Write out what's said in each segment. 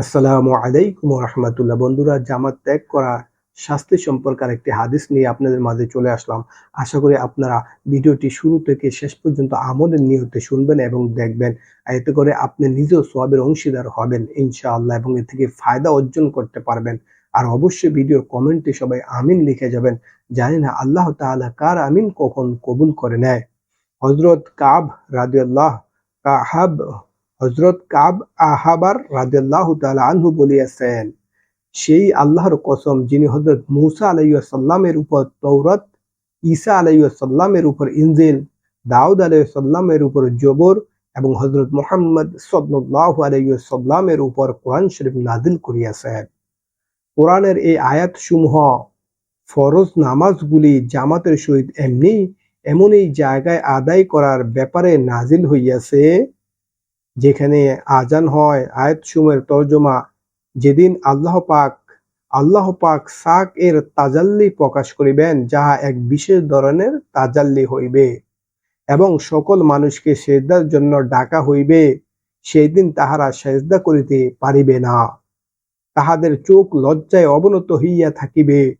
আসসালামু আলাইকুম রহমতুল্লাহ। বন্ধুরা, জামাত ত্যাগ করা শাস্তি সম্পর্কে একটি হাদিস নিয়ে আপনাদের মাঝে চলে আসলাম। আশা করি আপনারা ভিডিওটি শুরু থেকে শেষ পর্যন্ত আমাদের নিয়তে শুনবেন এবং দেখবেন। এতে করে আপনি নিজেও সবের অংশীদার হবেন, ইনশাআল্লাহ, এবং এ থেকে ফায়দা অর্জন করতে পারবেন। আর অবশ্যই ভিডিওর কমেন্টে সবাই আমিন লিখে যাবেন। জানি না আল্লাহ তাআলা কার আমিন কখন কবুল করে নেয়। হজরত কাব রাদিয়াল্লাহ কাহাব হজরত কাব আহাবার তাআলা আনহু বলিয়াছেন, সেই আল্লাহর কসম যিনি হজরত মুসা আলাইসাল্লামের উপর তৌরত ঈসা আলাইসাল্লামের উপর ইনজিল, দাউদ আলাইসাল্লামের উপর জবর এবং হজরত মোহাম্মদ সাল্লাহ আলাইসাল্লামের উপর কোরআন শরীফ নাজিল করিয়াছেন। কোরআনের এই আয়াতসমূহ ফরজ নামাজগুলি জামাতের সহিত এমনি এমনই জায়গায় আদায় করার ব্যাপারে নাজিল হইয়াছে। যেখানে আজান হয়, আয়াত সুমের তর্জমা, যেদিন আল্লাহ পাক আল্লাহ পাক সাক এর তাজাল্লি প্রকাশ করিবেন, যাহা এক বিশেষ ধরনের তাজাল্লি হইবে। এবং সকল মানুষকে সেজদার জন্য ডাকা হইবে সেই দিন তাহারা সেজদা করিতে পারিবে না। তাহাদের চোখ লজ্জায় অবনত হইয়া থাকিবে,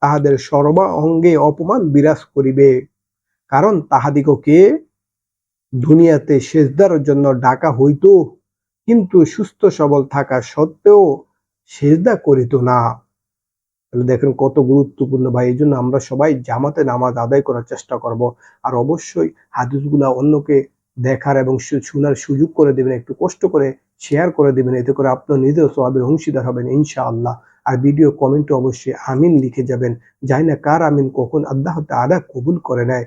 তাহাদের সর্বাঙ্গে অপমান বিরাজ করিবে। কারণ তাহাদিগকে দুনিয়াতে সেজদার জন্য ডাকা হইত, কিন্তু সুস্থ সবল থাকা সত্ত্বেও সেজদা করিত না। তাহলে দেখেন কত গুরুত্বপূর্ণ ভাই এই জন্য আমরা সবাই জামাতে নামাজ আদায় করার চেষ্টা করব। আর অবশ্যই হাদিসগুলা অন্যকে দেখার এবং শোনার সুযোগ করে দেবেন, একটু কষ্ট করে শেয়ার করে দেবেন, এতে করে আপনার নিজেও সবাবের অংশীদার হবেন ইনশাআল্লাহ। আর ভিডিও কমেন্টে অবশ্যই আমিন লিখে যাবেন। জানি না কার আমিন, কখন আল্লাহ তাআলা কবুল করে নেয়।